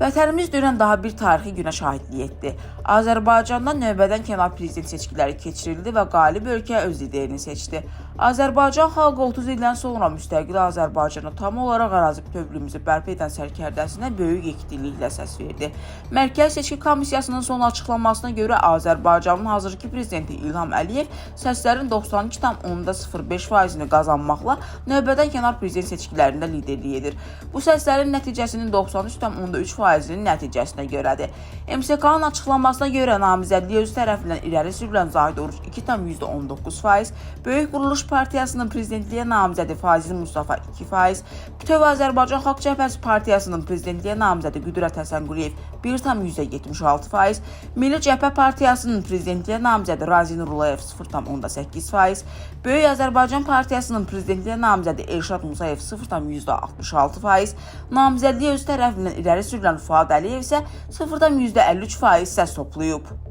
Vətənimiz dünən daha bir tarixi günə şahidlik etdi. Azərbaycanda növbədən kənar prezident seçkiləri keçirildi və qalib ölkə öz liderini seçdi. Azərbaycan xalqı 30 ildən sonra müstəqil Azərbaycana tam olaraq ərazi bütövlüyümüzü bərpa edən sərkərdəsinə böyük yekdilliklə səs verdi. Mərkəzi Seçki Komissiyasının son açıqlamasına görə Azərbaycanın hazırki prezidenti İlham Əliyev səslərin 92,05%-ni qazanmaqla növbədən kənar prezident seçkilərində liderlik edir. Bu səslərin nəticəsinin 93,3%-nin nəticəsinə görədir. MSK-nın açıqlamasına görə namizədliyi özü tərəfindən irəli sürülən Zahid Oruç 2,19%, Böyük Quruluş Partiyasının prezidentliyə namizədi Fazil Mustafa 2%, Bütöv Azərbaycan Xalq Cəbhəsi Partiyasının prezidentliyə namizədi Qüdrət Həsənquliyev 1,76%, Milli Cəbhə Partiyasının prezidentliyə namizədi Razi Nurulayev 0,8%, Böyük Azərbaycan Partiyasının prezidentliyə namizədi Elşad Musayev 0,66%, namizədliyi özü tərəfindən irəli sürülən Fuad Əliyev isə 0,53% səs toplayıb.